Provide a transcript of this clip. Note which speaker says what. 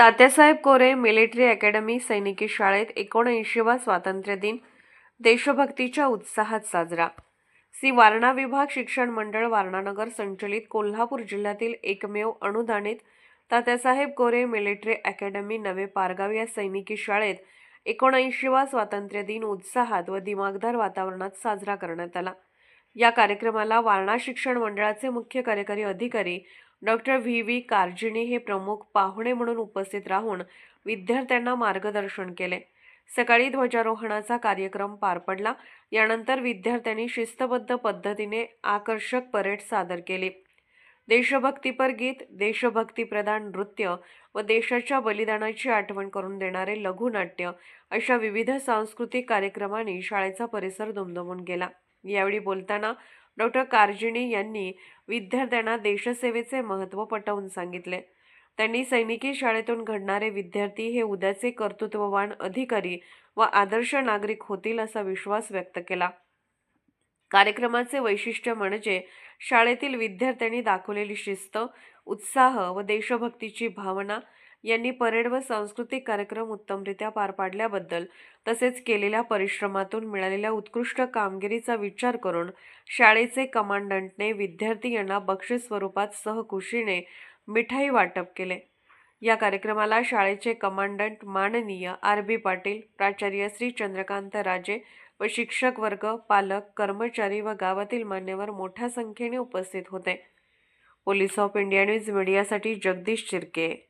Speaker 1: तात्यासाहेब कोरे military academy सैनिकी शाळेत एकोणऐंशीवा स्वातंत्र्य दिन देशभक्तीच्या उत्साहात साजरा. सी वारणा विभाग शिक्षण मंडळ वारणानगर संचलित कोल्हापूर जिल्ह्यातील एकमेव अनुदानित तात्यासाहेब कोरे मिलिटरी अकॅडमी नवे पारगाव या सैनिकी शाळेत एकोणऐंशीवा स्वातंत्र्य दिन उत्साहात व दिमागदार वातावरणात साजरा करण्यात आला. या कार्यक्रमाला वारणा शिक्षण मंडळाचे मुख्य कार्यकारी अधिकारी डॉक्टर व्ही. व्ही. कारजिणी हे प्रमुख पाहुणे म्हणून उपस्थित राहून विद्यार्थ्यांना मार्गदर्शन केले. सकाळी ध्वजारोहणाचा कार्यक्रम पार पडला. यानंतर विद्यार्थ्यांनी शिस्तबद्ध पद्धतीने आकर्षक परेड सादर केली. देशभक्तीपर गीत देशभक्तीप्रधान नृत्य व देशाच्या बलिदानाची आठवण करून देणारे लघुनाट्य अशा विविध सांस्कृतिक कार्यक्रमांनी शाळेचा परिसर दुमदुमून गेला. यावेळी बोलताना डॉक्टर कारजिणी यांनी विद्यार्थ्यांना देशसेवेचे महत्त्व पटवून सांगितले. त्यांनी सैनिकी शाळेतून घडणारे विद्यार्थी हे उद्याचे कर्तृत्ववान अधिकारी व आदर्श नागरिक होतील असा विश्वास व्यक्त केला. कार्यक्रमाचे वैशिष्ट्य म्हणजे शाळेतील विद्यार्थ्यांनी दाखवलेली शिस्त उत्साह व देशभक्तीची भावना यांनी परेड व सांस्कृतिक कार्यक्रम उत्तमरित्या पार पाडल्याबद्दल तसेच केलेल्या परिश्रमातून मिळालेल्या उत्कृष्ट कामगिरीचा विचार करून शाळेचे कमांडंटने विद्यार्थी यांना बक्षीस स्वरूपात सहकुशीने मिठाई वाटप केले. या कार्यक्रमाला शाळेचे कमांडंट माननीय आर बी पाटील प्राचार्य श्री चंद्रकांत राजे व शिक्षक वर्ग पालक कर्मचारी व गावातील मान्यवर मोठ्या संख्येने उपस्थित होते. पोलीस ऑफ इंडिया न्यूज मीडियासाठी जगदीश शिरके